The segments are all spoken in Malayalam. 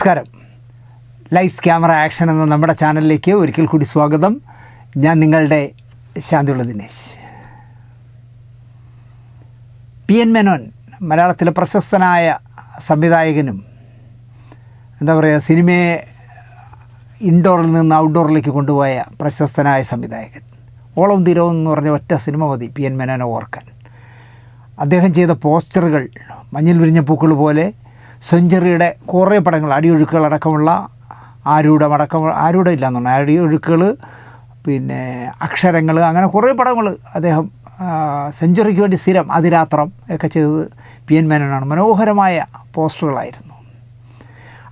നമസ്കാരം. ലൈഫ്സ് ക്യാമറ ആക്ഷൻ എന്ന നമ്മുടെ ചാനലിലേക്ക് ഒരിക്കൽ കൂടി സ്വാഗതം. ഞാൻ നിങ്ങളുടെ ശാന്തിയുള്ള ദിനേശ്. പി എൻ മേനോൻ മലയാളത്തിലെ പ്രശസ്തനായ സംവിധായകനും എന്താ പറയുക സിനിമയെ ഇൻഡോറിൽ നിന്ന് ഔട്ട്ഡോറിലേക്ക് കൊണ്ടുപോയ പ്രശസ്തനായ സംവിധായകൻ. ഓളം തീരവും എന്ന് പറഞ്ഞ ഒറ്റ സിനിമ മതി പി എൻ മേനോനെ ഓർക്കാൻ. അദ്ദേഹം ചെയ്ത പോസ്റ്ററുകൾ മഞ്ഞിൽ വിരിഞ്ഞ പൂക്കൾ പോലെ സെഞ്ചുറിയുടെ കുറേ പടങ്ങൾ അടിയൊഴുക്കുകൾ അടക്കമുള്ള ആരൂഢം അടക്കം ആരൂഢം ഇല്ല എന്നാണ് അടിയൊഴുക്കുകൾ പിന്നെ അക്ഷരങ്ങൾ അങ്ങനെ കുറേ പടങ്ങൾ അദ്ദേഹം സെഞ്ചുറിക്ക് വേണ്ടി സ്ഥിരം അതിരാത്രം ഒക്കെ ചെയ്തത് പി എൻ മേനോനാണ്. മനോഹരമായ പോസ്റ്ററുകളായിരുന്നു.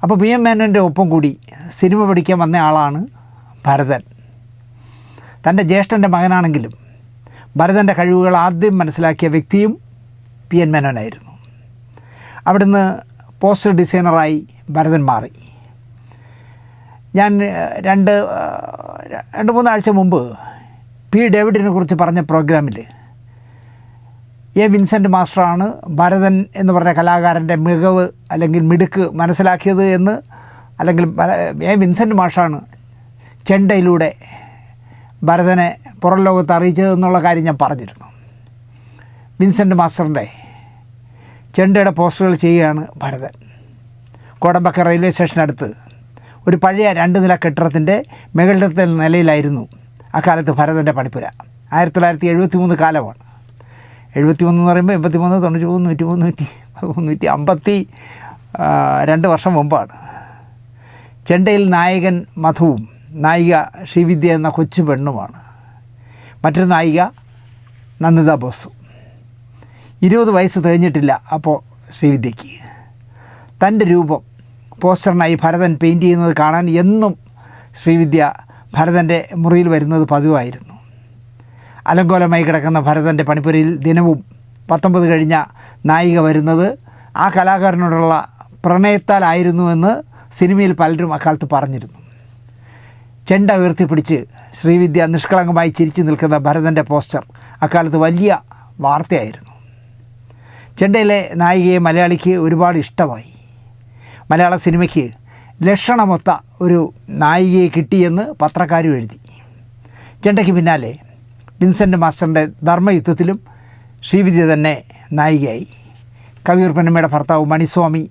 അപ്പോൾ പി എൻ മേനോന്റെ ഒപ്പം കൂടി സിനിമ പഠിക്കാൻ വന്ന ആളാണ് ഭരതൻ. തന്റെ ജ്യേഷ്ഠന്റെ മകനാണെങ്കിലും ഭരതന്റെ കഴിവുകൾ ആദ്യം മനസ്സിലാക്കിയ വ്യക്തിയും പി എൻ മേനോനായിരുന്നു. അവിടുന്ന് പോസ്റ്റർ ഡിസൈനറായി ഭരതൻ മാറി. ഞാൻ രണ്ട് രണ്ട് മൂന്നാഴ്ച മുമ്പ് പി ഡേവിഡിനെ കുറിച്ച് പറഞ്ഞ പ്രോഗ്രാമിൽ എ വിൻസെന്റ് മാസ്റ്ററാണ് ഭരതൻ എന്ന് പറഞ്ഞ കലാകാരന്റെ മികവ് അല്ലെങ്കിൽ മിടുക്ക് മനസ്സിലാക്കിയത് എന്ന് അല്ലെങ്കിൽ എ വിൻസെന്റ് മാഷാണ് ചെണ്ടയിലൂടെ ഭരതനെ പുറം ലോകത്ത് അറിയിച്ചതെന്നുള്ള കാര്യം ഞാൻ പറഞ്ഞിരുന്നു. വിൻസെന്റ് മാസ്റ്ററിന്റെ ചെണ്ടയുടെ പോസ്റ്ററുകൾ ചെയ്യുകയാണ് ഭരതൻ. കോടമ്പക്ക റെയിൽവേ സ്റ്റേഷനടുത്ത് ഒരു പഴയ രണ്ട് നില കെട്ടിടത്തിന്റെ മുകളിലത്തെ നിലയിലായിരുന്നു അക്കാലത്ത് ഭരതന്റെ പണിപ്പുര. ആയിരത്തി തൊള്ളായിരത്തി എഴുപത്തി മൂന്ന് കാലമാണ്. എഴുപത്തി മൂന്ന് എന്ന് പറയുമ്പോൾ എൺപത്തി മൂന്ന് തൊണ്ണൂറ്റി മൂന്ന് നൂറ്റി മൂന്ന് നൂറ്റി നൂറ്റി അമ്പത്തി രണ്ട് വർഷം മുമ്പാണ്. ചെണ്ടയിൽ നായകൻ മധുവും നായിക ശ്രീവിദ്യ എന്ന കൊച്ചു പെണ്ണുമാണ്. മറ്റൊരു നായിക നന്ദിത ബോസും. ഇരുപത് വയസ്സ് തികഞ്ഞിട്ടില്ല. അപ്പോൾ ശ്രീവിദ്യയ്ക്ക് തന്റെ രൂപം പോസ്റ്ററിനായി ഭരതൻ പെയിന്റ് ചെയ്യുന്നത് കാണാൻ എന്നും ശ്രീവിദ്യ ഭരതന്റെ മുറിയിൽ വരുന്നത് പതിവായിരുന്നു. അലങ്കോലമായി കിടക്കുന്ന ഭരതന്റെ പണിപ്പുരയിൽ ദിനവും പത്തൊമ്പത് കഴിഞ്ഞ നായിക വരുന്നത് ആ കലാകാരനോടുള്ള പ്രണയത്താലായിരുന്നുവെന്ന് സിനിമയിൽ പലരും അക്കാലത്ത് പറഞ്ഞിരുന്നു. ചെണ്ട ഉയർത്തിപ്പിടിച്ച് ശ്രീവിദ്യ നിഷ്കളങ്കമായി ചിരിച്ചു നിൽക്കുന്ന ഭരതന്റെ പോസ്റ്റർ അക്കാലത്ത് വലിയ വാർത്തയായിരുന്നു. ചെണ്ടയിലെ നായികയെ മലയാളിക്ക് ഒരുപാട് ഇഷ്ടമായി. മലയാള സിനിമയ്ക്ക് ലക്ഷണമൊത്ത ഒരു നായികയെ കിട്ടിയെന്ന് പത്രക്കാരും എഴുതി. ചെണ്ടയ്ക്ക് പിന്നാലെ വിൻസെന്റ് മാസ്റ്ററിന്റെ ധർമ്മയുദ്ധത്തിലും ശ്രീവിദ്യ തന്നെ നായികയായി. കവിയൂർ പൊന്നമ്മയുടെ ഭർത്താവ് മണിസ്വാമി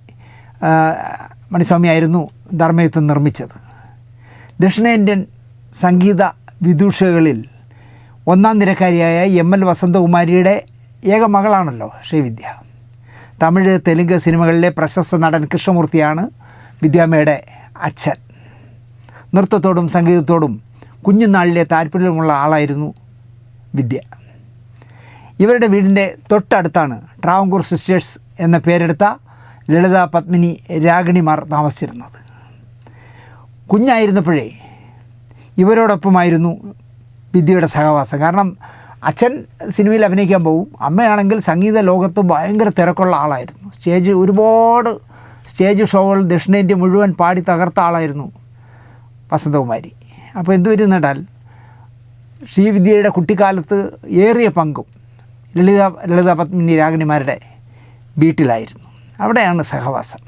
മണിസ്വാമി ആയിരുന്നു ധർമ്മയുദ്ധം നിർമ്മിച്ചത്. ദക്ഷിണേന്ത്യൻ സംഗീത വിദൂഷകളിൽ ഒന്നാം നിരക്കാരിയായ എം എൽ വസന്തകുമാരിയുടെ ഏക മകളാണല്ലോ ശ്രീവിദ്യ. തമിഴ് തെലുങ്ക് സിനിമകളിലെ പ്രശസ്ത നടൻ കൃഷ്ണമൂർത്തിയാണ് വിദ്യാമ്മയുടെ അച്ഛൻ. നൃത്തത്തോടും സംഗീതത്തോടും കുഞ്ഞുനാളിലെ താല്പര്യമുള്ള ആളായിരുന്നു വിദ്യ. ഇവരുടെ വീടിന്റെ തൊട്ടടുത്താണ് ട്രാവങ്കൂർ സിസ്റ്റേഴ്സ് എന്ന പേരെടുത്ത ലളിത പത്മിനി രാഗിണിമാർ താമസിച്ചിരുന്നത്. കുഞ്ഞായിരുന്നപ്പോഴേ ഇവരോടൊപ്പമായിരുന്നു വിദ്യയുടെ സഹവാസം. കാരണം അച്ഛൻ സിനിമയിൽ അഭിനയിക്കാൻ പോകും. അമ്മയാണെങ്കിൽ സംഗീത ലോകത്ത് ഭയങ്കര തിരക്കുള്ള ആളായിരുന്നു. സ്റ്റേജ് ഒരുപാട് സ്റ്റേജ് ഷോകൾ ദക്ഷിണേന്ത്യ മുഴുവൻ പാടി തകർത്ത ആളായിരുന്നു വസന്തകുമാരി. അപ്പോൾ എന്തു വരുന്നിട്ടാൽ ശ്രീവിദ്യയുടെ കുട്ടിക്കാലത്ത് ഏറിയ പങ്കും ലളിത ലളിത പത്മിനി രാഗിണിമാരുടെ വീട്ടിലായിരുന്നു. അവിടെയാണ് സഹവാസം.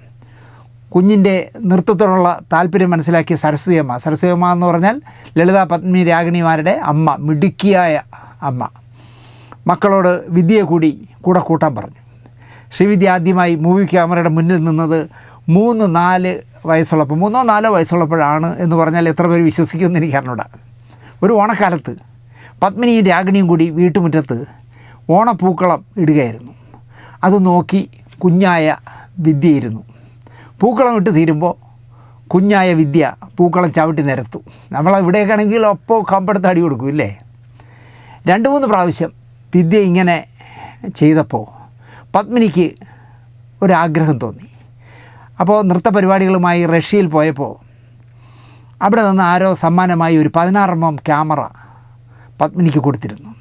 കുഞ്ഞിന്റെ നൃത്തത്തോടുള്ള താല്പര്യം മനസ്സിലാക്കിയ സരസ്വതിയമ്മ സരസ്വതിയമ്മ എന്ന് പറഞ്ഞാൽ ലളിത പത്മിനി രാഗിണിമാരുടെ അമ്മ മിടുക്കിയായ അമ്മ. മക്കളോട് വിദ്യയെ കൂടി കൂടെ കൂട്ടാൻ പറഞ്ഞു. ശ്രീവിദ്യ ആദ്യമായി മൂവി ക്യാമറയുടെ മുന്നിൽ നിന്നത് മൂന്ന് നാല് വയസ്സുള്ളപ്പോൾ മൂന്നോ നാലോ വയസ്സുള്ളപ്പോഴാണ് എന്ന് പറഞ്ഞാൽ എത്ര പേര് വിശ്വസിക്കുമെന്ന് എനിക്ക് അറിഞ്ഞൂടാ. ഒരു ഓണക്കാലത്ത് പത്മിനിയും രാഗിണിയും കൂടി വീട്ടുമുറ്റത്ത് ഓണപ്പൂക്കളം ഇടുകയായിരുന്നു. അത് നോക്കി കുഞ്ഞായ വിദ്യയിരുന്നു. പൂക്കളം ഇട്ട് തീരുമ്പോൾ കുഞ്ഞായ വിദ്യ പൂക്കളം ചവിട്ടി നിരത്തു. നമ്മൾ ഇവിടെയൊക്കെയാണെങ്കിൽ ഒപ്പോൾ കമ്പെടുത്ത് അടി കൊടുക്കും ഇല്ലേ? രണ്ട് മൂന്ന് പ്രാവശ്യം വിദ്യ ഇങ്ങനെ ചെയ്തപ്പോൾ പത്മിനിക്ക് ഒരാഗ്രഹം തോന്നി. അപ്പോൾ നൃത്ത പരിപാടികളുമായി റഷ്യയിൽ പോയപ്പോൾ അവിടെ നിന്ന് ആരോ സമ്മാനമായി ഒരു പതിനാറ് എം ക്യാമറ പത്മിനിക്ക് കൊടുത്തിരുന്നു.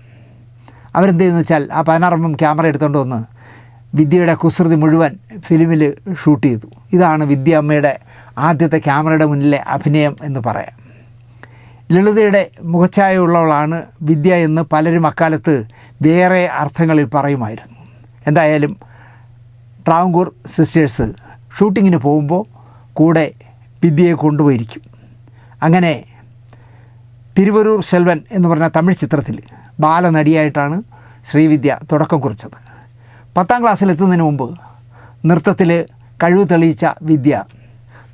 അവരെന്ത് ചെയ്യുന്നു വെച്ചാൽ ആ പതിനാറ് എം ക്യാമറ എടുത്തുകൊണ്ട് വന്ന് വിദ്യയുടെ കുസൃതി മുഴുവൻ ഫിലിമിൽ ഷൂട്ട് ചെയ്തു. ഇതാണ് വിദ്യ അമ്മയുടെ ആദ്യത്തെ ക്യാമറയുടെ മുന്നിലെ അഭിനയം എന്ന് പറയാം. ലളിതയുടെ മുഖച്ഛായയുള്ളവളാണ് വിദ്യ എന്ന് പലരും അക്കാലത്ത് വേറെ അർത്ഥങ്ങളിൽ പറയുമായിരുന്നു. എന്തായാലും ട്രാവങ്കൂർ സിസ്റ്റേഴ്സ് ഷൂട്ടിങ്ങിന് പോകുമ്പോൾ കൂടെ വിദ്യയെ കൊണ്ടുപോയിരിക്കും. അങ്ങനെ തിരുവരൂർ ശെൽവൻ എന്ന് പറഞ്ഞ തമിഴ് ചിത്രത്തിൽ ബാലനടിയായിട്ടാണ് ശ്രീവിദ്യ തുടക്കം കുറിച്ചത്. പത്താം ക്ലാസ്സിലെത്തുന്നതിന് മുമ്പ് നൃത്തത്തിൽ കഴിവ് തെളിയിച്ച വിദ്യ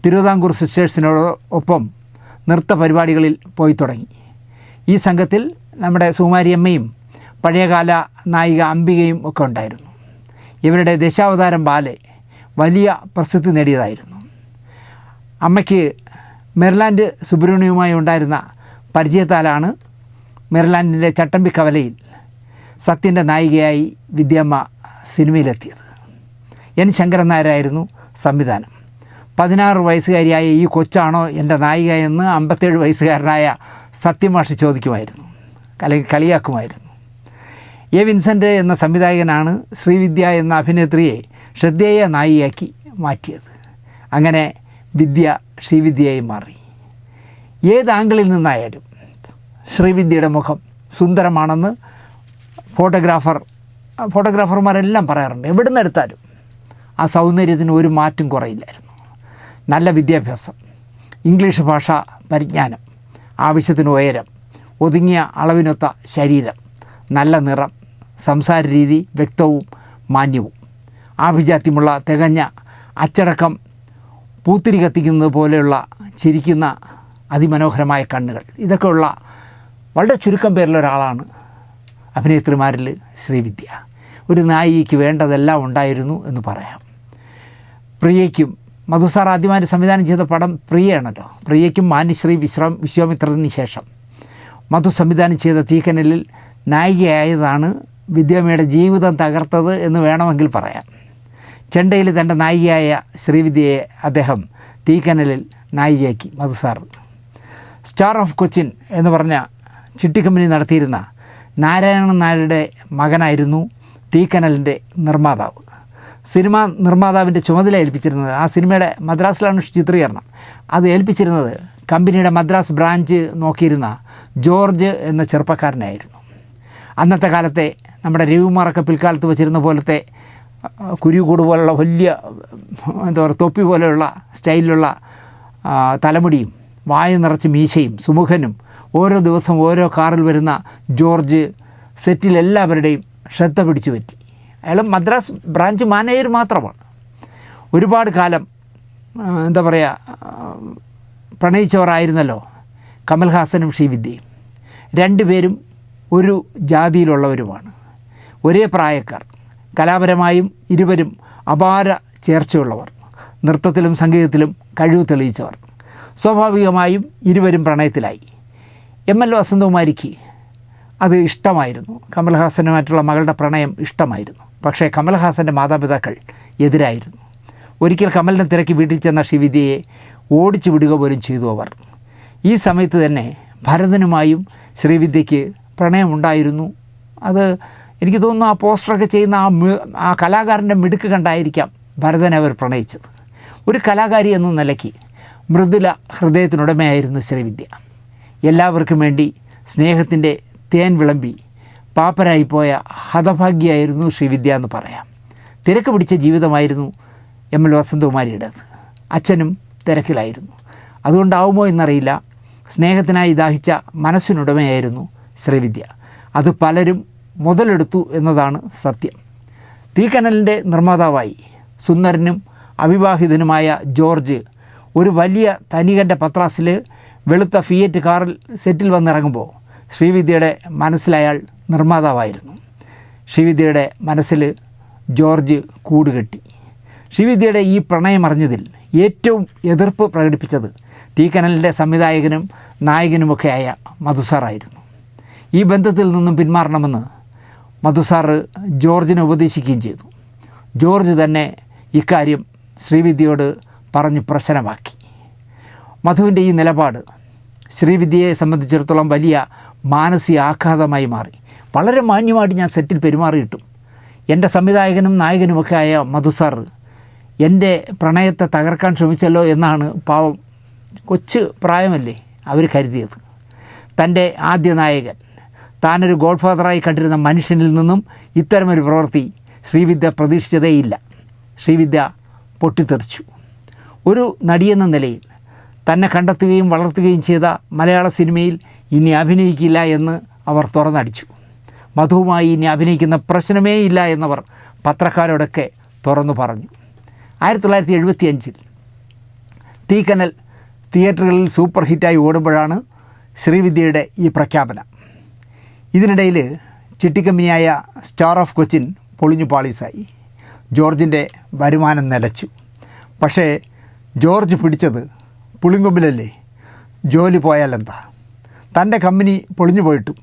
തിരുവിതാംകൂർ സിസ്റ്റേഴ്സിനോടൊപ്പം നൃത്ത പരിപാടികളിൽ പോയി തുടങ്ങി. ഈ സംഘത്തിൽ നമ്മുടെ സുകുമാരിയമ്മയും പഴയകാല നായിക അംബികയും ഒക്കെ ഉണ്ടായിരുന്നു. ഇവരുടെ ദശാവതാരം ബാലെ വലിയ പ്രസിദ്ധി നേടിയതായിരുന്നു. അമ്മയ്ക്ക് മെർലാൻഡ് സുബ്രഹ്മണ്യവുമായി ഉണ്ടായിരുന്ന പരിചയത്താലാണ് മെർലാൻഡിന്റെ ചട്ടമ്പി കവലയിൽ സത്യന്റെ നായികയായി വിദ്യമ്മ സിനിമയിലെത്തിയത്. എൻ. ശങ്കരൻ നായരായിരുന്നു സംവിധാനം. പതിനാറ് വയസ്സുകാരിയായ ഈ കൊച്ചാണോ എന്റെ നായിക എന്ന് അമ്പത്തേഴ് വയസ്സുകാരനായ സത്യമാഷി ചോദിക്കുമായിരുന്നു. അല്ലെങ്കിൽ കളിയാക്കുമായിരുന്നു. എ വിൻസെന്റ് എന്ന സംവിധായകനാണ് ശ്രീവിദ്യ എന്ന അഭിനേത്രിയെ ശ്രദ്ധേയ നായികയാക്കി മാറ്റിയത്. അങ്ങനെ വിദ്യ ശ്രീവിദ്യയായി മാറി. ഏത് ആംഗിളിൽ നിന്നായാലും ശ്രീവിദ്യയുടെ മുഖം സുന്ദരമാണെന്ന് ഫോട്ടോഗ്രാഫർ ഫോട്ടോഗ്രാഫർമാരെല്ലാം പറയാറുണ്ട്. എവിടെ നിന്ന് എടുത്താലും ആ സൗന്ദര്യത്തിന് ഒരു മാറ്റം കുറയില്ലായിരുന്നു. നല്ല വിദ്യാഭ്യാസം ഇംഗ്ലീഷ് ഭാഷ പരിജ്ഞാനം ആവശ്യത്തിന് ഉയരം ഒതുങ്ങിയ അളവിനൊത്ത ശരീരം നല്ല നിറം സംസാര രീതി വ്യക്തവും മാന്യവും. ആഭിജാത്യമുള്ള തികഞ്ഞ അച്ചടക്കം പൂത്തിരി കത്തിക്കുന്നത് പോലെയുള്ള ചിരിക്കുന്ന അതിമനോഹരമായ കണ്ണുകൾ. ഇതൊക്കെയുള്ള വളരെ ചുരുക്കം പേരിലൊരാളാണ് അഭിനേത്രിമാരിൽ ശ്രീവിദ്യ. ഒരു നായികയ്ക്ക് വേണ്ടതെല്ലാം ഉണ്ടായിരുന്നു എന്ന് പറയാം. പ്രിയയ്ക്കും മധുസാർ ആദ്യമായി സംവിധാനം ചെയ്ത പടം പ്രിയയാണല്ലോ പ്രിയയ്ക്കും മാന്യശ്രീ വിശ്രാം വിശ്വാമിത്രത്തിന് ശേഷം. മധു സംവിധാനം ചെയ്ത തീക്കനലിൽ നായികയായതാണ് വിദ്യാമ്മയുടെ ജീവിതം തകർത്തത് എന്ന് വേണമെങ്കിൽ പറയാം. ചെണ്ടയിൽ തന്റെ നായികയായ ശ്രീവിദ്യയെ അദ്ദേഹം തീക്കനലിൽ നായികയാക്കി. മധുസാർ. സ്റ്റാർ ഓഫ് കൊച്ചിൻ എന്ന് പറഞ്ഞ ചിട്ടി കമ്പനി നടത്തിയിരുന്ന നാരായണൻ നായരുടെ മകനായിരുന്നു തീക്കനലിന്റെ നിർമ്മാതാവ്. സിനിമ നിർമ്മാതാവിന്റെ ചുമതല ഏൽപ്പിച്ചിരുന്നത് ആ സിനിമയുടെ മദ്രാസിലാണ് ചിത്രീകരണം. അത് ഏൽപ്പിച്ചിരുന്നത് കമ്പനിയുടെ മദ്രാസ് ബ്രാഞ്ച് നോക്കിയിരുന്ന ജോർജ് എന്ന ചെറുപ്പക്കാരനായിരുന്നു. അന്നത്തെ കാലത്തെ നമ്മുടെ രവിമാറൊക്കെ പിൽക്കാലത്ത് വെച്ചിരുന്ന പോലത്തെ കുരുകൂട് പോലുള്ള വലിയ എന്താ പറയുക തൊപ്പി പോലെയുള്ള സ്റ്റൈലിലുള്ള തലമുടിയും വായ നിറച്ച് മീശയും സുമുഖനും ഓരോ ദിവസം ഓരോ കാറിൽ വരുന്ന ജോർജ് സെറ്റിൽ എല്ലാവരുടെയും ശ്രദ്ധ പിടിച്ചു പറ്റി അയാൾ മദ്രാസ് ബ്രാഞ്ച് മാനേജർ മാത്രമാണ്. ഒരുപാട് കാലം എന്താ പറയുക പ്രണയിച്ചവരായിരുന്നല്ലോ കമൽഹാസനും ശ്രീവിദ്യയും. രണ്ടുപേരും ഒരു ജാതിയിലുള്ളവരുമാണ്. ഒരേ പ്രായക്കാർ കലാപരമായും ഇരുവരും അപാര ചേർച്ചയുള്ളവർ നൃത്തത്തിലും സംഗീതത്തിലും കഴിവ് തെളിയിച്ചവർ. സ്വാഭാവികമായും ഇരുവരും പ്രണയത്തിലായി. എം എൽ വസന്തകുമാരിക്ക് അത് ഇഷ്ടമായിരുന്നു. കമൽഹാസനുമായിട്ടുള്ള മകളുടെ പ്രണയം ഇഷ്ടമായിരുന്നു. പക്ഷേ കമൽഹാസന്റെ മാതാപിതാക്കൾ എതിരായിരുന്നു. ഒരിക്കൽ കമലിനെ തിരക്കി വീട്ടിൽ ചെന്ന ശ്രീവിദ്യയെ ഓടിച്ചു വിടുക പോലും ചെയ്തു അവർ. ഈ സമയത്ത് തന്നെ ഭരതനുമായും ശ്രീവിദ്യയ്ക്ക് പ്രണയമുണ്ടായിരുന്നു. അത് എനിക്ക് തോന്നുന്നു ആ പോസ്റ്ററൊക്കെ ചെയ്യുന്ന ആ ആ കലാകാരന്റെ മിടുക്ക് കണ്ടായിരിക്കാം ഭരതനെ അവർ പ്രണയിച്ചത്. ഒരു കലാകാരി എന്ന നിലയ്ക്ക് മൃദുല ഹൃദയത്തിനുടമയായിരുന്നു ശ്രീവിദ്യ എല്ലാവർക്കും വേണ്ടി സ്നേഹത്തിന്റെ തേൻ വിളമ്പി പാപ്പരായിപ്പോയ ഹതഭാഗ്യായിരുന്നു ശ്രീവിദ്യ എന്ന് പറയാം. തിരക്ക് പിടിച്ച ജീവിതമായിരുന്നു എം എൽ വസന്തകുമാരിയുടേത്. അച്ഛനും തിരക്കിലായിരുന്നു. അതുകൊണ്ടാവുമോ എന്നറിയില്ല. സ്നേഹത്തിനായി ദാഹിച്ച മനസ്സിനുടമയായിരുന്നു ശ്രീവിദ്യ അത് പലരും മുതലെടുത്തു എന്നതാണ് സത്യം. തീക്കനലിന്റെ നിർമ്മാതാവായി സുന്ദരനും അവിവാഹിതനുമായ ജോർജ് ഒരു വലിയ തനികന്റെ പത്രാസിൽ വെളുത്ത ഫിയറ്റ് കാറിൽ സെറ്റിൽ വന്നിറങ്ങുമ്പോൾ ശ്രീവിദ്യയുടെ മനസ്സിലയാൾ നിർമ്മാതാവായിരുന്നു. ശ്രീവിദ്യയുടെ മനസ്സിൽ ജോർജ് കൂടുകെട്ടി. ശ്രീവിദ്യയുടെ ഈ പ്രണയമറിഞ്ഞതിൽ ഏറ്റവും എതിർപ്പ് പ്രകടിപ്പിച്ചത് ടി കനലിന്റെ സംവിധായകനും നായകനുമൊക്കെയായ മധുസാറായിരുന്നു ഈ ബന്ധത്തിൽ നിന്നും പിന്മാറണമെന്ന് മധുസാർ ജോർജിനെ ഉപദേശിക്കുകയും ചെയ്തു. ജോർജ് തന്നെ ഇക്കാര്യം ശ്രീവിദ്യയോട് പറഞ്ഞ് പ്രശ്നമാക്കി. മധുവിന്റെ ഈ നിലപാട് ശ്രീവിദ്യയെ സംബന്ധിച്ചിടത്തോളം വലിയ മാനസിക ആഘാതമായി മാറി. വളരെ മാന്യമായിട്ട് ഞാൻ സെറ്റിൽ പെരുമാറിയിട്ടും. എന്റെ സംവിധായകനും നായകനുമൊക്കെ ആയ മധുസാർ എന്റെ പ്രണയത്തെ തകർക്കാൻ ശ്രമിച്ചല്ലോ എന്നാണ് പാവം കൊച്ചു പ്രായമല്ലേ അവർ കരുതിയത്. തന്റെ ആദ്യ നായകൻ താനൊരു ഗോഡ് ഫാദറായി കണ്ടിരുന്ന മനുഷ്യനിൽ നിന്നും ഇത്തരമൊരു പ്രവൃത്തി ശ്രീവിദ്യ പ്രതീക്ഷിച്ചതേയില്ല. ശ്രീവിദ്യ പൊട്ടിത്തെറിച്ചു. ഒരു നടിയെന്ന നിലയിൽ തന്നെ കണ്ടെത്തുകയും വളർത്തുകയും ചെയ്ത മലയാള സിനിമയിൽ ഇനി അഭിനയിക്കില്ല എന്ന് അവർ തുറന്നടിച്ചു. മധുവുമായി ഇനി അഭിനയിക്കുന്ന പ്രശ്നമേ ഇല്ല എന്നവർ പത്രക്കാരോടൊക്കെ തുറന്നു പറഞ്ഞു. ആയിരത്തി തൊള്ളായിരത്തി എഴുപത്തി അഞ്ചിൽ തീക്കനൽ തിയേറ്ററുകളിൽ സൂപ്പർ ഹിറ്റായി ഓടുമ്പോഴാണ് ശ്രീവിദ്യയുടെ ഈ പ്രഖ്യാപനം. ഇതിനിടയിൽ ചിട്ടിക്കമ്പനിയായ സ്റ്റാർ ഓഫ് കൊച്ചിൻ പൊളിഞ്ഞു പാളീസായി. ജോർജിന്റെ വരുമാനം നിലച്ചു. പക്ഷേ ജോർജ് പിടിച്ചത് പുളിങ്കൊമ്പിലല്ലേ? ജോലി പോയാലെന്താ? തന്റെ കമ്പനി പൊളിഞ്ഞു പോയിട്ടും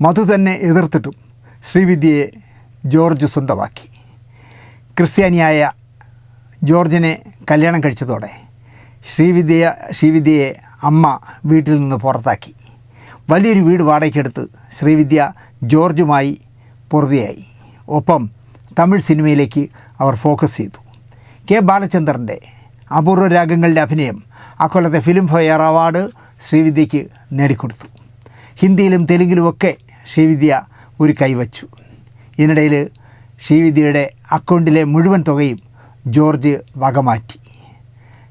മധു തന്നെ എതിർത്തിട്ടും ശ്രീവിദ്യയെ ജോർജ് സ്വന്തമാക്കി. ക്രിസ്ത്യാനിയായ ജോർജിനെ കല്യാണം കഴിച്ചതോടെ ശ്രീവിദ്യ ശ്രീവിദ്യയെ അമ്മ വീട്ടിൽ നിന്ന് പുറത്താക്കി. വലിയൊരു വീട് വാടകയ്ക്കെടുത്ത് ശ്രീവിദ്യ ജോർജുമായി പൊറുതിയായി. ഒപ്പം തമിഴ് സിനിമയിലേക്ക് അവർ ഫോക്കസ് ചെയ്തു. കെ ബാലചന്ദ്രന്റെ അപൂർവ രാഗങ്ങളുടെ അഭിനയം അക്കൊല്ലത്തെ ഫിലിം ഫെയർ അവാർഡ് ശ്രീവിദ്യയ്ക്ക് നേടിക്കൊടുത്തു. ഹിന്ദിയിലും തെലുങ്കിലുമൊക്കെ ശ്രീവിദ്യ ഒരു കൈവച്ചു. ഇതിനിടയിൽ ശ്രീവിദ്യയുടെ അക്കൗണ്ടിലെ മുഴുവൻ തുകയും ജോർജ് വകമാറ്റി.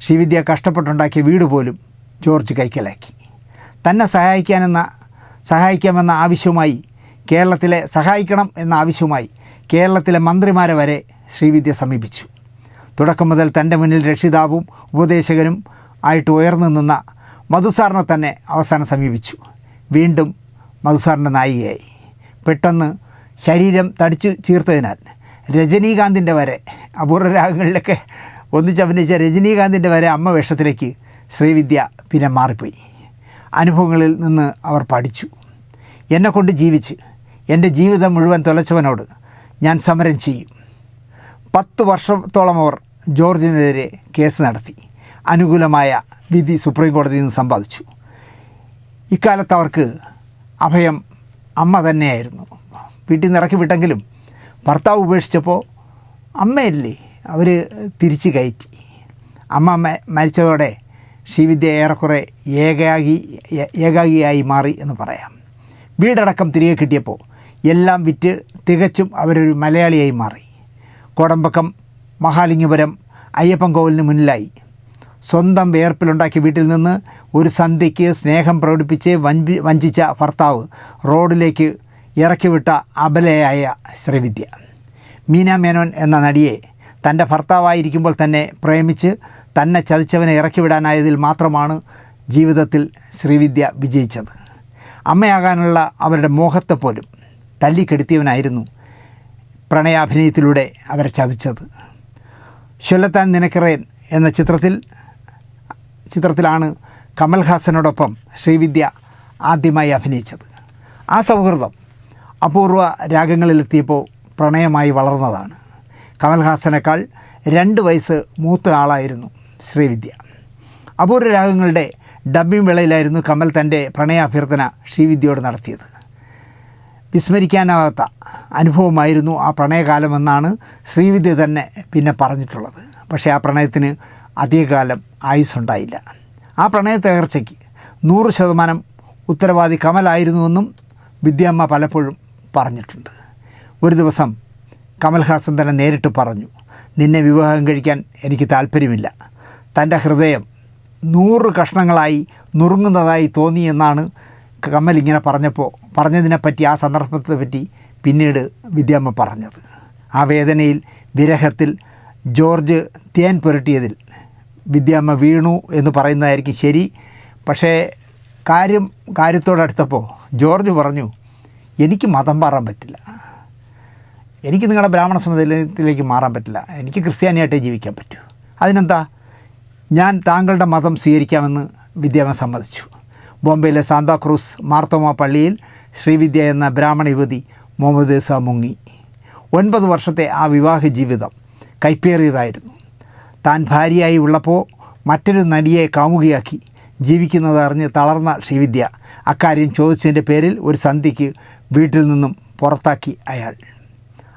ശ്രീവിദ്യ കഷ്ടപ്പെട്ടുണ്ടാക്കിയ വീട് പോലും ജോർജ് കൈക്കലാക്കി. തന്നെ സഹായിക്കാനെന്ന സഹായിക്കാമെന്ന ആവശ്യവുമായി കേരളത്തിലെ സഹായിക്കണം എന്ന ആവശ്യവുമായി കേരളത്തിലെ മന്ത്രിമാരെ വരെ ശ്രീവിദ്യ സമീപിച്ചു. തുടക്കം മുതൽ തന്റെ മുന്നിൽ രക്ഷിതാവും ഉപദേശകനും ആയിട്ട് ഉയർന്നു നിന്ന മധുസാറിനെ തന്നെ അവസാനം സമീപിച്ചു. വീണ്ടും മധുസാറിന്റെ നായികയായി. പെട്ടെന്ന് ശരീരം തടിച്ചു ചീർത്തതിനാൽ രജനീകാന്തിന്റെ വരെ അപൂർവ രാഗങ്ങളിലൊക്കെ ഒന്നിച്ചഭിനയിച്ച രജനീകാന്തിന്റെ വരെ അമ്മ വേഷത്തിലേക്ക് ശ്രീവിദ്യ പിന്നെ മാറിപ്പോയി. അനുഭവങ്ങളിൽ നിന്ന് അവർ പഠിച്ചു. എന്നെ കൊണ്ട് ജീവിച്ച് എന്റെ ജീവിതം മുഴുവൻ തുലച്ചവനോട് ഞാൻ സമരം ചെയ്യും. പത്ത് വർഷത്തോളം അവർ ജോർജിനെതിരെ കേസ് നടത്തി. അനുകൂലമായ വിധി സുപ്രീം കോടതിയിൽ നിന്ന് സമ്പാദിച്ചു. ഇക്കാലത്ത് അവർക്ക് അഭയം അമ്മ തന്നെയായിരുന്നു. വീട്ടിൽ നിന്ന് ഇറക്കി വിട്ടെങ്കിലും ഭർത്താവ് ഉപേക്ഷിച്ചപ്പോൾ അമ്മയല്ലേ അവർ തിരിച്ചു കയറ്റി. അമ്മ മരിച്ചതോടെ ശ്രീവിദ്യ ഏറെക്കുറെ ഏകാഗി ഏകാഗിയായി മാറി എന്ന് പറയാം. വീടടക്കം തിരികെ കിട്ടിയപ്പോൾ എല്ലാം വിറ്റ് തികച്ചും അവരൊരു മലയാളിയായി മാറി. കോടമ്പക്കം മഹാലിംഗപുരം അയ്യപ്പൻ കോവിലിന് മുന്നിലായി. സ്വന്തം വേർപ്പിലുണ്ടാക്കി വീട്ടിൽ നിന്ന് ഒരു സന്ധ്യയ്ക്ക് സ്നേഹം പ്രകടിപ്പിച്ച് വഞ്ചി വഞ്ചിച്ച ഭർത്താവ് റോഡിലേക്ക് ഇറക്കിവിട്ട അബലയായ ശ്രീവിദ്യ. മീന മേനോൻ എന്ന നടിയെ തന്റെ ഭർത്താവായിരിക്കുമ്പോൾ തന്നെ പ്രേമിച്ച് തന്നെ ചതിച്ചവനെ ഇറക്കിവിടാനായതിൽ മാത്രമാണ് ജീവിതത്തിൽ ശ്രീവിദ്യ വിജയിച്ചത്. അമ്മയാകാനുള്ള അവരുടെ മോഹത്തെ പോലും തല്ലിക്കെടുത്തിയവനായിരുന്നു പ്രണയാഭിനയത്തിലൂടെ അവരെ ചതിച്ചത്. ശൊല്ലത്താൻ നിനക്കറേൻ എന്ന ചിത്രത്തിൽ ചിത്രത്തിലാണ് കമൽഹാസനോടൊപ്പം ശ്രീവിദ്യ ആദ്യമായി അഭിനയിച്ചത്. ആ സൗഹൃദം അപൂർവ രാഗങ്ങളിലെത്തിയപ്പോൾ പ്രണയമായി വളർന്നതാണ്. കമൽഹാസനേക്കാൾ രണ്ട് വയസ്സ് മൂത്ത ആളായിരുന്നു ശ്രീവിദ്യ. അപൂർവ രാഗങ്ങളുടെ ഡബ്ബിംഗ് വേളയിലായിരുന്നു കമൽ തന്റെ പ്രണയാഭ്യർത്ഥന ശ്രീവിദ്യയോട് നടത്തിയത്. വിസ്മരിക്കാനാവാത്ത അനുഭവമായിരുന്നു ആ പ്രണയകാലമെന്നാണ് ശ്രീവിദ്യ തന്നെ പിന്നെ പറഞ്ഞിട്ടുള്ളത്. പക്ഷേ ആ പ്രണയത്തിന് അധികകാലം ആയുസ്സുണ്ടായില്ല. ആ പ്രണയ തകർച്ചയ്ക്ക് നൂറ് ശതമാനം ഉത്തരവാദി കമലായിരുന്നുവെന്നും വിദ്യാമ്മ പലപ്പോഴും പറഞ്ഞിട്ടുണ്ട്. ഒരു ദിവസം കമൽഹാസൻ തന്നെ നേരിട്ട് പറഞ്ഞു നിന്നെ വിവാഹം കഴിക്കാൻ എനിക്ക് താല്പര്യമില്ല തന്റെ ഹൃദയം നൂറ് കഷ്ണങ്ങളായി നുറുങ്ങുന്നതായി തോന്നിയെന്നാണ് കമൽ ഇങ്ങനെ പറഞ്ഞപ്പോൾ പറഞ്ഞതിനെപ്പറ്റി ആ സന്ദർഭത്തെ പറ്റി പിന്നീട് വിദ്യാമ്മ പറഞ്ഞത്. ആ വേദനയിൽ വിരഹത്തിൽ ജോർജ് തേൻ പുരട്ടിയതിൽ വിദ്യാമ്മ വീണു എന്ന് പറയുന്നതായിരിക്കും ശരി. പക്ഷേ കാര്യം കാര്യത്തോടടുത്തപ്പോൾ ജോർജ് പറഞ്ഞു എനിക്ക് മതം മാറാൻ പറ്റില്ല. എനിക്ക് നിങ്ങളുടെ ബ്രാഹ്മണ സമുദായത്തിലേക്ക് മാറാൻ പറ്റില്ല. എനിക്ക് ക്രിസ്ത്യാനിയായിട്ടേ ജീവിക്കാൻ പറ്റൂ. അതിനെന്താ? ഞാൻ താങ്കളുടെ മതം സ്വീകരിക്കാമെന്ന് വിദ്യാമ്മ സമ്മതിച്ചു. ബോംബെയിലെ സാന്താക്രൂസ് മാർത്തോമ പള്ളിയിൽ ശ്രീവിദ്യ എന്ന ബ്രാഹ്മണ യുവതി മുഹമ്മദ് ദേസ മുങ്ങി ഒൻപത് വർഷത്തെ ആ വിവാഹ ജീവിതം കൈപ്പേറിയതായിരുന്നു. താൻ ഭാര്യയായി ഉള്ളപ്പോൾ മറ്റൊരു നടിയെ കാമുകിയാക്കി ജീവിക്കുന്നത് അറിഞ്ഞ് തളർന്ന ശ്രീവിദ്യ അക്കാര്യം ചോദിച്ചതിന്റെ പേരിൽ ഒരു സന്ധിക്ക് വീട്ടിൽ നിന്നും പുറത്താക്കി അയാൾ.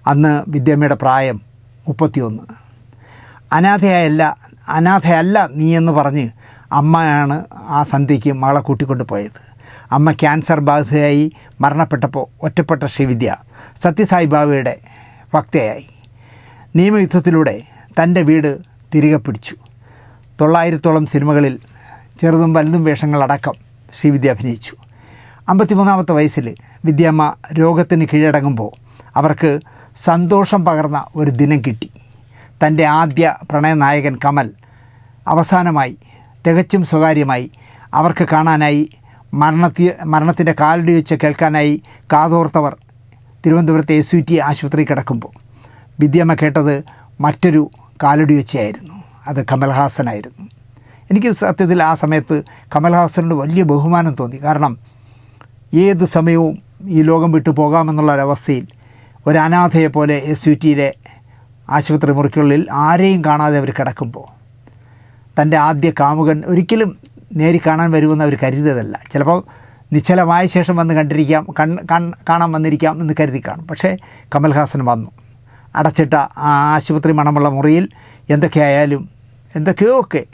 അന്ന് വിദ്യമ്മയുടെ പ്രായം മുപ്പത്തിയൊന്ന്. അനാഥയല്ല അനാഥയല്ല നീ എന്ന് പറഞ്ഞ് അമ്മയാണ് ആ സന്ധ്യയ്ക്ക് മകളെ കൂട്ടിക്കൊണ്ട് പോയത്. അമ്മ ക്യാൻസർ ബാധിതയായി മരണപ്പെട്ടപ്പോൾ ഒറ്റപ്പെട്ട ശ്രീവിദ്യ സത്യസായി ബാബയുടെ ഭക്തയായി. നിയമയുദ്ധത്തിലൂടെ തന്റെ വീട് തിരികെ പിടിച്ചു. തൊള്ളായിരത്തോളം സിനിമകളിൽ ചെറുതും വലുതും വേഷങ്ങളടക്കം ശ്രീവിദ്യ അഭിനയിച്ചു. അമ്പത്തിമൂന്നാമത്തെ വയസ്സിൽ വിദ്യാമ്മ രോഗത്തിന് കീഴടങ്ങുമ്പോൾ അവർക്ക് സന്തോഷം പകർന്ന ഒരു ദിനം കിട്ടി. തന്റെ ആദ്യ പ്രണയനായകൻ കമൽ അവസാനമായി തികച്ചും സ്വകാര്യമായി അവർക്ക് കാണാനായി മരണത്തി മരണത്തിന്റെ കാലടി വെച്ച് കേൾക്കാനായി കാതോർത്തവർ തിരുവനന്തപുരത്തെ എസ് യു ടി ആശുപത്രി കിടക്കുമ്പോൾ. വിദ്യമ്മ കേട്ടത് മറ്റൊരു കാലടി വെച്ചായിരുന്നു അത് കമൽഹാസനായിരുന്നു. എനിക്ക് സത്യത്തിൽ ആ സമയത്ത് കമൽഹാസനോട് വലിയ ബഹുമാനം തോന്നി. കാരണം ഏത് സമയവും ഈ ലോകം വിട്ടു പോകാമെന്നുള്ള ഒരവസ്ഥയിൽ ഒരു അനാഥയെ പോലെ എസ് യു ടിയിലെ ആശുപത്രി മുറിക്കുള്ളിൽ ആരെയും കാണാതെ അവർ കിടക്കുമ്പോൾ തന്റെ ആദ്യ കാമുകൻ ഒരിക്കലും നേരി കാണാൻ വരുമെന്ന് അവർ കരുതിയതല്ല. ചിലപ്പോൾ നിശ്ചലമായ ശേഷം വന്ന് കണ്ടിരിക്കാം കൺ കാണാൻ വന്നിരിക്കാം എന്ന് കരുതി കാണും. പക്ഷേ കമൽഹാസൻ വന്നു. അടച്ചിട്ട ആ ആശുപത്രി മണമുള്ള മുറിയിൽ എന്തൊക്കെയായാലും എന്തൊക്കെയോ ഒക്കെ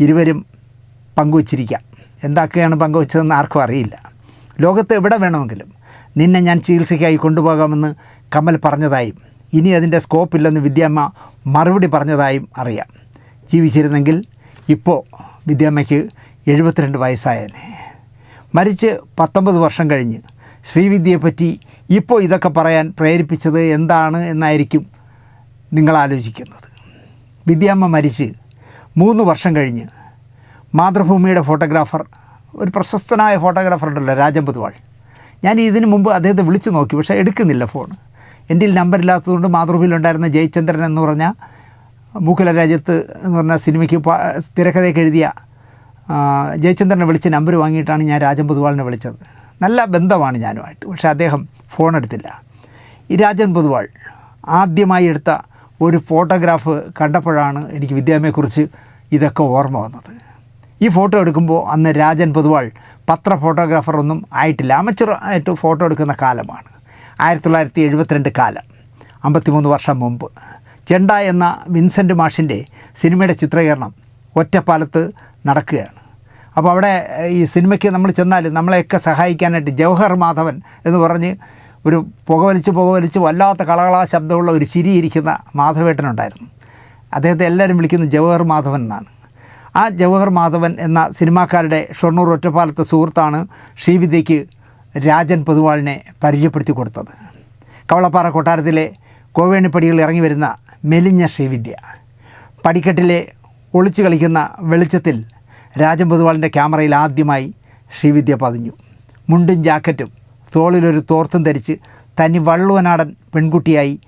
ഇരുവരും പങ്കുവച്ചിരിക്കാം. എന്തൊക്കെയാണ് പങ്കുവച്ചതെന്ന് ആർക്കും അറിയില്ല. ലോകത്ത് എവിടെ വേണമെങ്കിലും നിന്നെ ഞാൻ ചികിത്സയ്ക്കായി കൊണ്ടുപോകാമെന്ന് കമൽ പറഞ്ഞതായും ഇനി അതിന്റെ സ്കോപ്പ് ഇല്ലെന്ന് വിദ്യാമ്മ മറുപടി പറഞ്ഞതായും അറിയാം. ജീവിച്ചിരുന്നെങ്കിൽ ഇപ്പോൾ വിദ്യാമ്മയ്ക്ക് എഴുപത്തിരണ്ട് വയസ്സായേനെ. മരിച്ച് പത്തൊമ്പത് വർഷം കഴിഞ്ഞ് ശ്രീവിദ്യയെപ്പറ്റി ഇപ്പോൾ ഇതൊക്കെ പറയാൻ പ്രേരിപ്പിച്ചത് എന്താണ് എന്നായിരിക്കും നിങ്ങൾ ആലോചിക്കുന്നത്. വിദ്യാമ്മ മരിച്ച് മൂന്ന് വർഷം കഴിഞ്ഞ് മാതൃഭൂമിയുടെ ഫോട്ടോഗ്രാഫർ ഒരു പ്രശസ്തനായ ഫോട്ടോഗ്രാഫർ ഉണ്ടല്ലോ രാജൻ പൊതുവാൾ. ഞാൻ ഇതിനു മുമ്പ് അദ്ദേഹത്തെ വിളിച്ചു നോക്കി പക്ഷേ എടുക്കുന്നില്ല ഫോൺ എന്റെ നമ്പറില്ലാത്തതുകൊണ്ട് മാതൃഭൂമിയിലുണ്ടായിരുന്ന ജയചന്ദ്രൻ എന്ന് പറഞ്ഞ മൂക്കുല രാജ്യത്ത് എന്ന് പറഞ്ഞ സിനിമയ്ക്ക് തിരക്കഥയൊക്കെ എഴുതിയ ജയചന്ദ്രനെ വിളിച്ച് നമ്പർ വാങ്ങിയിട്ടാണ് ഞാൻ രാജൻ പൊതുവാളിനെ വിളിച്ചത്. നല്ല ബന്ധമാണ് ഞാനുമായിട്ട്. പക്ഷേ അദ്ദേഹം ഫോൺ എടുത്തില്ല. ഈ രാജൻ പൊതുവാൾ ആദ്യമായി എടുത്ത ഒരു ഫോട്ടോഗ്രാഫ് കണ്ടപ്പോഴാണ് എനിക്ക് വിദ്യാമ്മയെക്കുറിച്ച് ഇതൊക്കെ ഓർമ്മ വന്നത്. ഈ ഫോട്ടോ എടുക്കുമ്പോൾ അന്ന് രാജൻ പൊതുവാൾ പത്ര ഫോട്ടോഗ്രാഫറൊന്നും ആയിട്ടില്ല. അമച്ചുർ ആയിട്ട് ഫോട്ടോ എടുക്കുന്ന കാലമാണ്. ആയിരത്തി തൊള്ളായിരത്തി എഴുപത്തിരണ്ട് കാലം. അമ്പത്തിമൂന്ന് വർഷം മുമ്പ്. ചെണ്ട എന്ന വിൻസെന്റ് മാഷിന്റെ സിനിമയുടെ ചിത്രീകരണം ഒറ്റപ്പാലത്ത് നടക്കുകയാണ്. അപ്പോൾ അവിടെ ഈ സിനിമയ്ക്ക് നമ്മൾ ചെന്നാൽ നമ്മളെയൊക്കെ സഹായിക്കാനായിട്ട് ജവഹർ മാധവൻ എന്ന് പറഞ്ഞ് ഒരു പുകവലിച്ച് പുകവലിച്ച് വല്ലാത്ത കളകളാ ശബ്ദമുള്ള ഒരു ചിരിയിരിക്കുന്ന മാധവേട്ടനുണ്ടായിരുന്നു. അദ്ദേഹത്തെ എല്ലാവരും വിളിക്കുന്നത് ജവഹർ മാധവൻ എന്നാണ്. ആ ജവഹർ മാധവൻ എന്ന സിനിമാക്കാരുടെ ഷൊർണൂർ ഒറ്റപ്പാലത്തെ സുഹൃത്താണ് ശ്രീവിദ്യയ്ക്ക് രാജൻ പൊതുവാളിനെ പരിചയപ്പെടുത്തി കൊടുത്തത്. കവളപ്പാറ കൊട്ടാരത്തിലെ കോവേണിപ്പടികൾ ഇറങ്ങി വരുന്ന മെലിഞ്ഞ ശ്രീവിദ്യ. പടിക്കെട്ടിലെ ഒളിച്ചു കളിക്കുന്ന വെളിച്ചത്തിൽ രാജൻ പൊതുവാളിന്റെ ക്യാമറയിൽ ആദ്യമായി ശ്രീവിദ്യ പതിഞ്ഞു. മുണ്ടും ജാക്കറ്റും തോളിലൊരു തോർത്തും ധരിച്ച് തനി വള്ളുവനാടൻ പെൺകുട്ടിയായി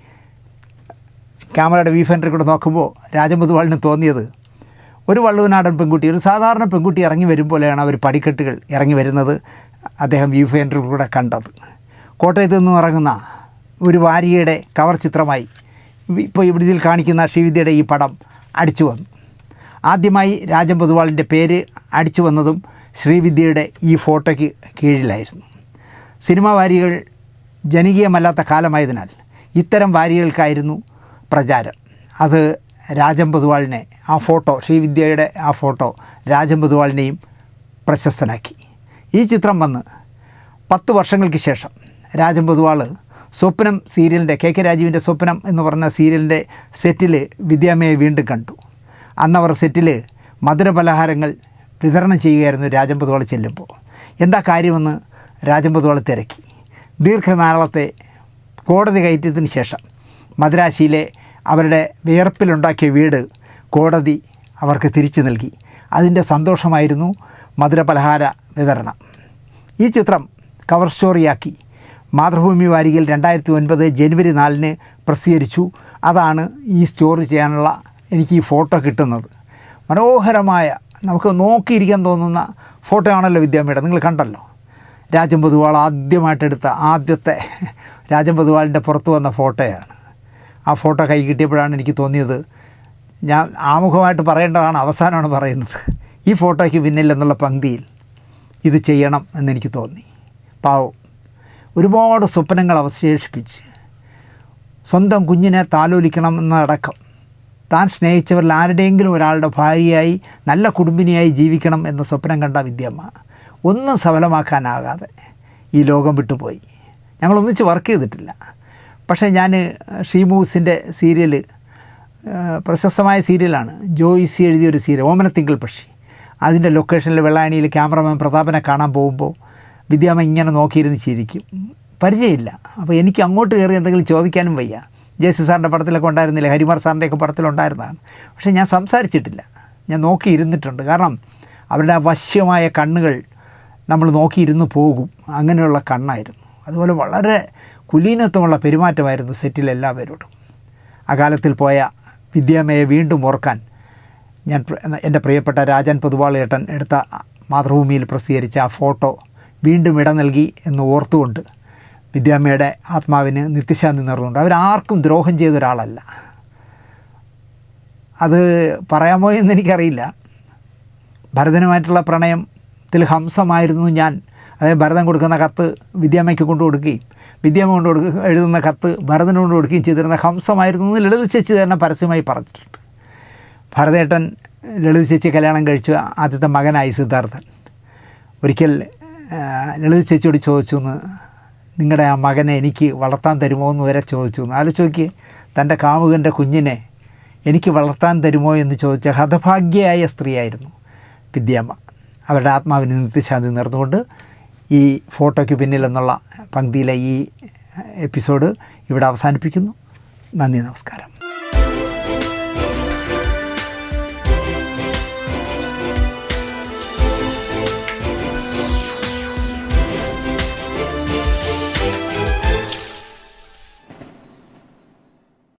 ക്യാമറയുടെ വി കൂടെ നോക്കുമ്പോൾ രാജമുതുവാളിന് തോന്നിയത് ഒരു വള്ളുവനാടൻ പെൺകുട്ടി ഒരു സാധാരണ പെൺകുട്ടി ഇറങ്ങി വരും പോലെയാണ് അവർ പടിക്കെട്ടുകൾ ഇറങ്ങി വരുന്നത് അദ്ദേഹം വ്യൂ ഫെൻഡറിൽ കൂടെ കണ്ടത്. കോട്ടയത്ത് നിന്നും ഇറങ്ങുന്ന ഒരു വാരികയുടെ കവർ ചിത്രമായി ഇപ്പോൾ ഇവിടെ കാണിക്കുന്ന ശ്രീവിദ്യയുടെ ഈ പടം അടിച്ചു വന്നു. ആദ്യമായി രാജൻ പൊതുവാളിന്റെ പേര് അടിച്ചു വന്നതും ശ്രീവിദ്യയുടെ ഈ ഫോട്ടോയ്ക്ക് കീഴിലായിരുന്നു. സിനിമാ വാരികൾ ജനകീയമല്ലാത്ത കാലമായതിനാൽ ഇത്തരം വാരികൾക്കായിരുന്നു പ്രചാരം. അത് രാജൻ പൊതുവാളിനെ ആ ഫോട്ടോ ശ്രീവിദ്യയുടെ ആ ഫോട്ടോ രാജൻ പൊതുവാളിനെയും പ്രശസ്തനാക്കി. ഈ ചിത്രം വന്ന് പത്ത് വർഷങ്ങൾക്ക് ശേഷം രാജൻ പൊതുവാൾ സ്വപ്നം സീരിയലിന്റെ കെ കെ രാജീവിന്റെ സ്വപ്നം എന്ന് പറഞ്ഞ സീരിയലിന്റെ സെറ്റിൽ വിദ്യാമ്മയെ വീണ്ടും കണ്ടു. അന്നവർ സെറ്റിൽ മധുരപലഹാരങ്ങൾ വിതരണം ചെയ്യുകയായിരുന്നു രാജമ്പതോളം ചെല്ലുമ്പോൾ. എന്താ കാര്യമെന്ന് രാജമ്പതോളം തിരക്കി. ദീർഘനാളത്തെ കോടതി കയറ്റത്തിന് ശേഷം മദ്രാശിയിലെ അവരുടെ വിയർപ്പിലുണ്ടാക്കിയ വീട് കോടതി അവർക്ക് തിരിച്ചു നൽകി. അതിന്റെ സന്തോഷമായിരുന്നു മധുരപലഹാര വിതരണം. ഈ ചിത്രം കവർ സ്റ്റോറിയാക്കി. മാതൃഭൂമി വാരികയിൽ രണ്ടായിരത്തി ഒൻപത് ജനുവരി നാലിന് പ്രസിദ്ധീകരിച്ചു. അതാണ് ഈ സ്റ്റോറി ചെയ്യാനുള്ള എനിക്ക് ഈ ഫോട്ടോ കിട്ടുന്നത്. മനോഹരമായ നമുക്ക് നോക്കിയിരിക്കാൻ തോന്നുന്ന ഫോട്ടോ ആണല്ലോ വിദ്യാമ്മയുടെ നിങ്ങൾ കണ്ടല്ലോ. രാജൻ പൊതുവാൾ ആദ്യമായിട്ടെടുത്ത ആദ്യത്തെ രാജൻ പൊതുവാളിന്റെ പുറത്ത് വന്ന ഫോട്ടോയാണ്. ആ ഫോട്ടോ കൈ കിട്ടിയപ്പോഴാണ് എനിക്ക് തോന്നിയത് ഞാൻ ആമുഖമായിട്ട് പറയേണ്ടതാണ് അവസാനമാണ് പറയുന്നത്. ഈ ഫോട്ടോയ്ക്ക് പിന്നില്ലെന്നുള്ള പങ്ക്തിയിൽ ഇത് ചെയ്യണം എന്നെനിക്ക് തോന്നി. പാവം. ഒരുപാട് സ്വപ്നങ്ങൾ അവശേഷിപ്പിച്ച് സ്വന്തം കുഞ്ഞിനെ താലോലിക്കണം എന്നടക്കം താൻ സ്നേഹിച്ചവരിൽ ആരുടെയെങ്കിലും ഒരാളുടെ ഭാര്യയായി നല്ല കുടുംബിനിയായി ജീവിക്കണം എന്ന സ്വപ്നം കണ്ട വിദ്യമ്മ ഒന്നും സഫലമാക്കാനാകാതെ ഈ ലോകം വിട്ടുപോയി. ഞങ്ങളൊന്നിച്ച് വർക്ക് ചെയ്തിട്ടില്ല. പക്ഷേ ഞാൻ ഷീമൂസിന്റെ സീരിയൽ പ്രശസ്തമായ സീരിയലാണ്. ജോയിസി എഴുതിയൊരു സീരിയൽ ഓമനത്തിങ്കൾ പക്ഷി. അതിന്റെ ലൊക്കേഷനിൽ വെള്ളായണിയിൽ ക്യാമറമാൻ പ്രതാപനെ കാണാൻ പോകുമ്പോൾ വിദ്യാമ്മ ഇങ്ങനെ നോക്കിയിരുന്ന് ചിരിക്കും. പരിചയമില്ല. അപ്പോൾ എനിക്ക് അങ്ങോട്ട് കയറി എന്തെങ്കിലും ചോദിക്കാനും വയ്യ. ജെ സി സാറിന്റെ പടത്തിലൊക്കെ ഉണ്ടായിരുന്നില്ല? ഹരിമാർ സാറിന്റെയൊക്കെ പടത്തിലുണ്ടായിരുന്നതാണ്. പക്ഷേ ഞാൻ സംസാരിച്ചിട്ടില്ല. ഞാൻ നോക്കിയിരുന്നിട്ടുണ്ട് കാരണം അവരുടെ ആ വശ്യമായ കണ്ണുകൾ നമ്മൾ നോക്കിയിരുന്ന് പോകും. അങ്ങനെയുള്ള കണ്ണായിരുന്നു. അതുപോലെ വളരെ കുലീനത്വമുള്ള പെരുമാറ്റമായിരുന്നു സെറ്റിൽ എല്ലാവരോടും. അകാലത്തിൽ പോയ വിദ്യാമയെ വീണ്ടും ഓർക്കാൻ ഞാൻ എന്റെ പ്രിയപ്പെട്ട രാജൻ പൊതുവാളിയേട്ടൻ എടുത്ത മാതൃഭൂമിയിൽ പ്രസിദ്ധീകരിച്ച ആ ഫോട്ടോ വീണ്ടും ഇട നൽകി എന്ന് ഓർത്തുകൊണ്ട് വിദ്യാമ്മയുടെ ആത്മാവിന് നിത്യശാന്തി നേർന്നുകൊണ്ട് അവരാർക്കും ദ്രോഹം ചെയ്ത ഒരാളല്ല. അത് പറയാമോ എന്ന് എനിക്കറിയില്ല ഭരതനുമായിട്ടുള്ള പ്രണയത്തിൽ ഹംസമായിരുന്നു ഞാൻ. അതായത് ഭരതൻ കൊടുക്കുന്ന കത്ത് വിദ്യാമ്മയ്ക്ക് കൊണ്ടു കൊടുക്കുകയും വിദ്യാമ്മ കൊണ്ട് കൊടുക്കുക എഴുതുന്ന കത്ത് ഭരതന് കൊണ്ട് കൊടുക്കുകയും ചെയ്തിരുന്ന ഹംസമായിരുന്നു എന്ന് ലളിത ചേച്ചി തന്നെ പരസ്യമായി പറഞ്ഞിട്ടുണ്ട്. ഭരതേട്ടൻ ലളിത ചേച്ചി കല്യാണം കഴിച്ച. ആദ്യത്തെ മകനായി സിദ്ധാർത്ഥൻ. ഒരിക്കൽ ലളിത ചേച്ചിയോട് ചോദിച്ചു എന്ന് നിങ്ങളുടെ ആ മകനെ എനിക്ക് വളർത്താൻ തരുമോ എന്ന് വരെ ചോദിച്ചു. നോക്കി തന്റെ കാമുകന്റെ കുഞ്ഞിനെ എനിക്ക് വളർത്താൻ തരുമോ എന്ന് ചോദിച്ച ഹതഭാഗ്യയായ സ്ത്രീയായിരുന്നു വിദ്യാമ്മ. അവരുടെ ആത്മാവിന് നിത്യശാന്തി നേർന്നുകൊണ്ട് ഈ ഫോട്ടോയ്ക്ക് പിന്നിൽ എന്നുള്ള പങ്ക്തിയിലെ ഈ എപ്പിസോഡ് ഇവിടെ അവസാനിപ്പിക്കുന്നു. നന്ദി നമസ്കാരം.